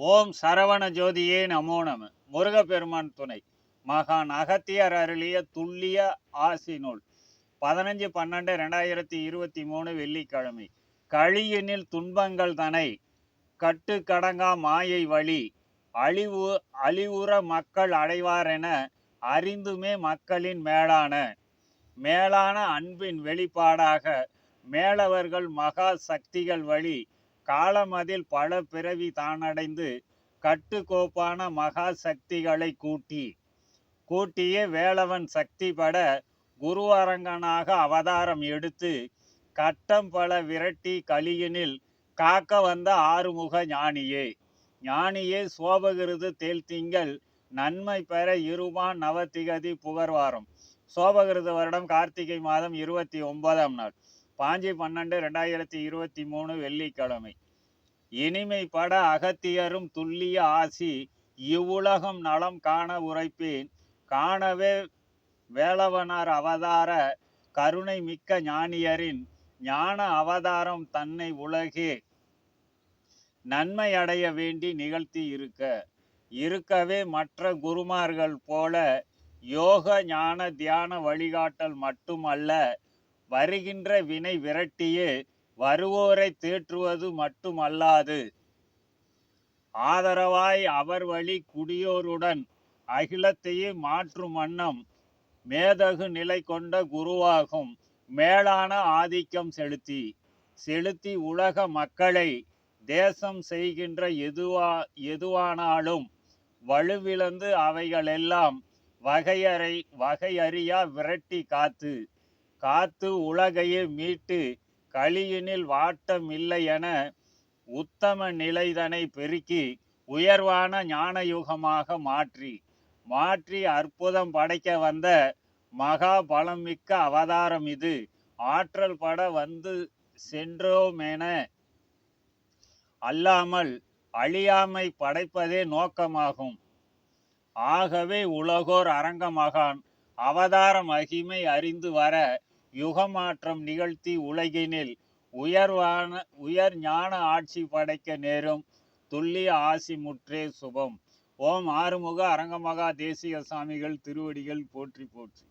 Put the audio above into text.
ஓம் சரவண ஜோதியே நமோ நம. முருகப்பெருமான் துணை. மகான் அகத்தியர் அருளிய துல்லிய ஆசி நூல். பதினஞ்சு பன்னெண்டு ரெண்டாயிரத்தி இருபத்தி மூணு வெள்ளிக்கிழமை. கழியினில் துன்பங்கள் தனை. கட்டு கடங்கா மாயை வழி. அழிவு அழிவுற மக்கள் அடைவாரென அறிந்துமே மக்களின் மேலான. மேலான அன்பின் வெளிப்பாடாக மேலவர்கள் மகா சக்திகள் வழி. காலமதில் பல பிறவி தானடைந்து கட்டுக்கோப்பான மகா சக்திகளை கூட்டி கூட்டியே வேலவன் சக்தி பட குருவரங்கனாக அவதாரம் எடுத்து கட்டம் பல விரட்டி கலியினில் காக்க வந்த ஆறுமுக ஞானியே. ஞானியே சோபகிருது தேல்திங்கள் நன்மை பெற இருமான் நவதிகதி புகர்வாரம். சோபகிருது வருடம் கார்த்திகை மாதம் இருபத்தி ஒன்பதாம் நாள். பாஞ்சி பன்னெண்டு ரெண்டாயிரத்தி இருபத்தி மூணு வெள்ளிக்கிழமை. இனிமை பட அகத்தியரும் துல்லிய ஆசி இவ்வுலகம் நலம் காண உரைப்பேன். காணவே வேளவனார் அவதார கருணை மிக்க ஞானியரின் ஞான அவதாரம் தன்னை உலகே நன்மை அடைய வேண்டி நிகழ்த்தி இருக்க. இருக்கவே மற்ற குருமார்கள் போல யோக ஞான தியான வழிகாட்டல் மட்டுமல்ல வருகின்ற வினை விரட்டியே வருவோரை தேற்றுவது மட்டுமல்லாது ஆதரவாய் அவர் வழி குடியோருடன் அகிலத்தையே மாற்றும் வண்ணம் மேதகு நிலை கொண்ட குருவாகும். மேலான ஆதிக்கம் செலுத்தி செலுத்தி உலக மக்களை தேசம் செய்கின்ற எதுவா எதுவானாலும் வலுவிழந்து அவைகளெல்லாம் வகையறை வகையறியா விரட்டி காத்து காத்து உலகையே மீட்டு கலியினில் வாட்டமில்லை என உத்தம நிலைதனை பெருக்கி உயர்வான ஞானயுகமாக மாற்றி மாற்றி அற்புதம் படைக்க வந்த மகா பலம் மிக்க அவதாரம் இது. ஆற்றல் பட வந்து சென்றோமென அல்லாமல் அழியாமை படைப்பதே நோக்கமாகும். ஆகவே உலகோர் அரங்கமகான் அவதார மகிமை அறிந்து வர யுகமாற்றம் நிகழ்த்தி உலகினில் உயர்வான உயர் ஞான ஆட்சி படைக்க நேரும் துல்லிய ஆசி முற்றே சுபம். ஓம் ஆறுமுக அரங்கமகா தேசிய சாமிகள் திருவடிகள் போற்றி போற்றி.